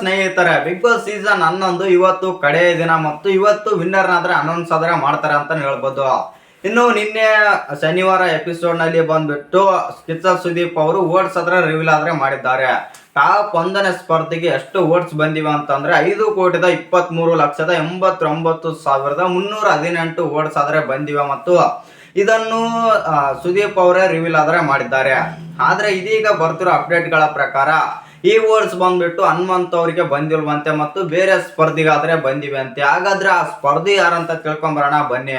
ಸ್ನೇಹಿತರೆ big boss season ಹನ್ನೊಂದು, ಇವತ್ತು ಕಡೆಯ ದಿನ ಮತ್ತು ಇವತ್ತು ವಿನ್ನರ್ನಾದ್ರೆ ಅನೌನ್ಸ್ ಆದ್ರೆ ಮಾಡ್ತಾರೆ ಅಂತ ಹೇಳ್ಬೋದು. ಇನ್ನು ನಿನ್ನೆ ಶನಿವಾರ ಎಪಿಸೋಡ್ನಲ್ಲಿ ಬಂದ್ಬಿಟ್ಟು ಕಿಚ್ಚ ಸುದೀಪ್ ಅವರು ಓಟ್ಸ್ ಆದ್ರೆ ರಿವೀಲ್ ಆದ್ರೆ ಮಾಡಿದ್ದಾರೆ. ಟಾಪ್ ಒಂದನೇ ಸ್ಪರ್ಧೆಗೆ ಎಷ್ಟು ಓಟ್ಸ್ ಬಂದಿವೆ ಅಂತಂದ್ರೆ ಐದು ಕೋಟಿದ ಇಪ್ಪತ್ತ್ ಮೂರು ಲಕ್ಷದ ಎಂಬತ್ತೊಂಬತ್ತು ಸಾವಿರದ ಮುನ್ನೂರ ಹದಿನೆಂಟು ಓಟ್ಸ್ ಆದ್ರೆ ಬಂದಿವೆ ಮತ್ತು ಇದನ್ನು ಸುದೀಪ್ ಅವರೇ ರಿವೀಲ್ ಆದ್ರೆ ಮಾಡಿದ್ದಾರೆ. ಆದ್ರೆ ಇದೀಗ ಬರ್ತಿರೋ ಅಪ್ಡೇಟ್ಗಳ ಪ್ರಕಾರ ಈ ವರ್ಡ್ಸ್ ಬಂದ್ಬಿಟ್ಟು ಹನುಮಂತ್ ಅವರಿಗೆ ಬಂದಿಲ್ವಂತೆ ಮತ್ತು ಬೇರೆ ಸ್ಪರ್ಧಿಗಾದ್ರೆ ಬಂದಿವೆ ಅಂತೆ ಹಾಗಾದ್ರೆ ಆ ಸ್ಪರ್ಧಿ ಯಾರಂತ ತಿಳ್ಕೊಂಬರೋಣ ಬನ್ನಿ.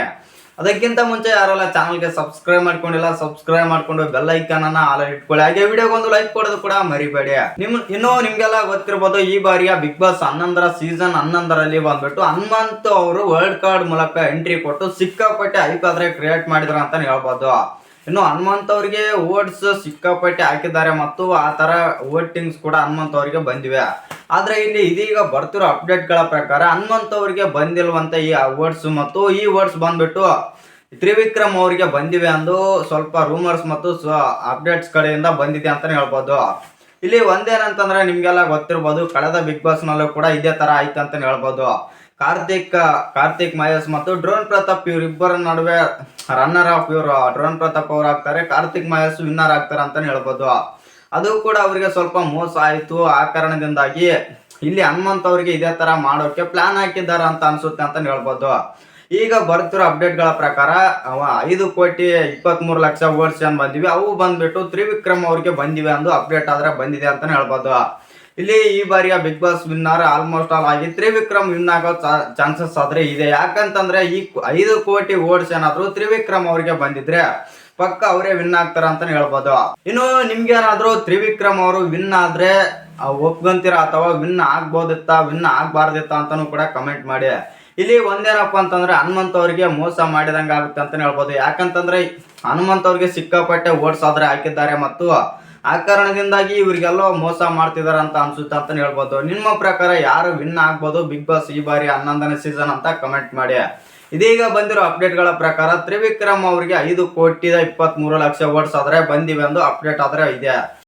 ಅದಕ್ಕಿಂತ ಮುಂಚೆ ಯಾರೆಲ್ಲ ಚಾನಲ್ಗೆ ಸಬ್ಸ್ಕ್ರೈಬ್ ಮಾಡ್ಕೊಂಡಿಲ್ಲ ಸಬ್ಸ್ಕ್ರೈಬ್ ಮಾಡ್ಕೊಂಡು ಬೆಲ್ ಐಕನ್ ಅನ್ನ ಆಲ್ ಇಟ್ಕೊಳ್ಳಿ. ಹಾಗೆ ವಿಡಿಯೋಗೆ ಒಂದು ಲೈಕ್ ಕೊಡೋದು ಕೂಡ ಮರಿಬೇಡಿ. ನಿಮ್, ಇನ್ನು ನಿಮ್ಗೆಲ್ಲ ಗೊತ್ತಿರ್ಬೋದು ಈ ಬಾರಿಯ ಬಿಗ್ ಬಾಸ್ ಹನ್ನೊಂದರ ಸೀಸನ್ ಹನ್ನೊಂದರಲ್ಲಿ ಬಂದ್ಬಿಟ್ಟು ಹನುಮಂತ್ ಅವರು ವರ್ಲ್ಡ್ ಕಾರ್ಡ್ ಮೂಲಕ ಎಂಟ್ರಿ ಕೊಟ್ಟು ಸಿಕ್ಕಾಪಟ್ಟೆ ಐಕಾದ್ರೆ ಕ್ರಿಯೇಟ್ ಮಾಡಿದ್ರು ಅಂತ ಹೇಳ್ಬೋದು. ಇನ್ನು ಹನುಮಂತ್ ಅವರಿಗೆ ಓಟ್ಸ್ ಸಿಕ್ಕಾಪಟ್ಟೆ ಹಾಕಿದ್ದಾರೆ ಮತ್ತು ಆ ತರ ವೋಟಿಂಗ್ಸ್ ಕೂಡ ಹನುಮಂತ್ ಅವರಿಗೆ ಬಂದಿವೆ. ಆದ್ರೆ ಇಲ್ಲಿ ಇದೀಗ ಬರ್ತಿರೋ ಅಪ್ಡೇಟ್ಗಳ ಪ್ರಕಾರ ಹನುಮಂತ್ ಅವರಿಗೆ ಬಂದಿಲ್ವಂತ ಈ ಓಟ್ಸ್ ಮತ್ತು ಈ ಓಟ್ಸ್ ಬಂದ್ಬಿಟ್ಟು ತ್ರಿವಿಕ್ರಮ್ ಅವರಿಗೆ ಬಂದಿವೆ ಅಂದು ಸ್ವಲ್ಪ ರೂಮರ್ಸ್ ಮತ್ತು ಅಪ್ಡೇಟ್ಸ್ ಕಡೆಯಿಂದ ಬಂದಿದೆ ಅಂತಾನೆ ಹೇಳ್ಬೋದು. ಇಲ್ಲಿ ಒಂದೇನಂತಂದ್ರೆ ನಿಮ್ಗೆಲ್ಲ ಗೊತ್ತಿರ್ಬೋದು, ಕಳೆದ ಬಿಗ್ ಬಾಸ್ ನಲ್ಲೂ ಕೂಡ ಇದೇ ತರ ಆಯ್ತು ಅಂತಾನೆ ಹೇಳ್ಬೋದು. ಕಾರ್ತಿಕ್ ಕಾರ್ತಿಕ್ ಮಹೇಶ್ ಮತ್ತು ಡ್ರೋನ್ ಪ್ರತಾಪ್ ಇವರಿಬ್ಬರ ನಡುವೆ ರನ್ನರ್ ಆಫ್ ಇವರು. ಡ್ರೋನ್ ಪ್ರತಾಪ್ ಅವರು ಆಗ್ತಾರೆ, ಕಾರ್ತಿಕ್ ಮಹೇಶ್ ವಿನ್ನರ್ ಆಗ್ತಾರೆ ಅಂತಾನೆ ಹೇಳ್ಬೋದು. ಅದು ಕೂಡ ಅವರಿಗೆ ಸ್ವಲ್ಪ ಮೋಸ ಆಯಿತು. ಆ ಕಾರಣದಿಂದಾಗಿ ಇಲ್ಲಿ ಹನುಮಂತ್ ಅವರಿಗೆ ಇದೇ ತರ ಮಾಡೋಕೆ ಪ್ಲಾನ್ ಹಾಕಿದ್ದಾರೆ ಅಂತ ಅನ್ಸುತ್ತೆ ಅಂತ ಹೇಳ್ಬೋದು. ಈಗ ಬರ್ತಿರೋ ಅಪ್ಡೇಟ್ಗಳ ಪ್ರಕಾರ ಐದು ಕೋಟಿ ಇಪ್ಪತ್ಮೂರು ಲಕ್ಷ ಓಟ್ಸ್ ಏನ್ ಬಂದಿವೆ? ಅವು ಬಂದ್ಬಿಟ್ಟು ತ್ರಿವಿಕ್ರಮ್ ಅವ್ರಿಗೆ ಬಂದಿವೆ ಅಂದು ಅಪ್ಡೇಟ್ ಆದ್ರೆ ಬಂದಿದೆ ಅಂತಾನೆ ಹೇಳ್ಬೋದು. ಇಲ್ಲಿ ಈ ಬಾರಿಯ Bigg Boss winner almost all ಆಗಿ ತ್ರಿವಿಕ್ರಮ್ ವಿನ್ ಆಗೋ ಚಾನ್ಸಸ್ ಆದ್ರೆ ಇದೆ. ಯಾಕಂತಂದ್ರೆ ಈ ಐದು ಕೋಟಿ ಓಟ್ಸ್ ಏನಾದ್ರು ತ್ರಿವಿಕ್ರಮ್ ಅವರಿಗೆ ಬಂದಿದ್ರೆ ಪಕ್ಕ ಅವರೇ ವಿನ್ ಆಗ್ತಾರ ಅಂತಾನೆ ಹೇಳ್ಬೋದು. ಇನ್ನು ನಿಮ್ಗೆ ಏನಾದ್ರು ತ್ರಿವಿಕ್ರಮ್ ಅವರು ವಿನ್ ಆದ್ರೆ ಒಪ್ಕೊಂತೀರಾ ಅಥವಾ ವಿನ್ ಆಗ್ಬೋದಿತ್ತ ವಿನ್ ಆಗ್ಬಾರ್ದಿತ್ತ ಅಂತಾನು ಕೂಡ ಕಮೆಂಟ್ ಮಾಡಿ. ಇಲ್ಲಿ ಒಂದೇನಪ್ಪ ಅಂತಂದ್ರೆ ಹನುಮಂತ ಅವರಿಗೆ ಮೋಸ ಮಾಡಿದಂಗ ಆಗುತ್ತೆ ಅಂತಾನೆ ಹೇಳ್ಬೋದು. ಯಾಕಂತಂದ್ರೆ ಹನುಮಂತ ಅವ್ರಿಗೆ ಸಿಕ್ಕಾಪಟ್ಟೆ ಓಟ್ಸ್ ಆದ್ರೆ ಹಾಕಿದ್ದಾರೆ ಮತ್ತು ಆ ಕಾರಣದಿಂದಾಗಿ ಇವರಿಗೆಲ್ಲ ಮೋಸ ಮಾಡ್ತಿದಾರೆ ಅಂತ ಅನ್ಸುತ್ತೆ ಅಂತ ಹೇಳ್ಬೋದು. ನಿಮ್ಮ ಪ್ರಕಾರ ಯಾರು ವಿನ್ ಆಗ್ಬೋದು? ಬಿಗ್ ಬಾಸ್ ಈ ಬಾರಿ ಹನ್ನೊಂದನೇ ಸೀಸನ್ ಅಂತ ಕಮೆಂಟ್ ಮಾಡಿ. ಇದೀಗ ಬಂದಿರೋ ಅಪ್ಡೇಟ್ಗಳ ಪ್ರಕಾರ ತ್ರಿವಿಕ್ರಮ್ ಅವರಿಗೆ ಐದು ಕೋಟಿದ ಇಪ್ಪತ್ತ್ ಲಕ್ಷ ಓಟ್ಸ್ ಆದ್ರೆ ಬಂದಿವೆ ಅಂದು ಅಪ್ಡೇಟ್ ಆದ್ರೆ ಇದೆ.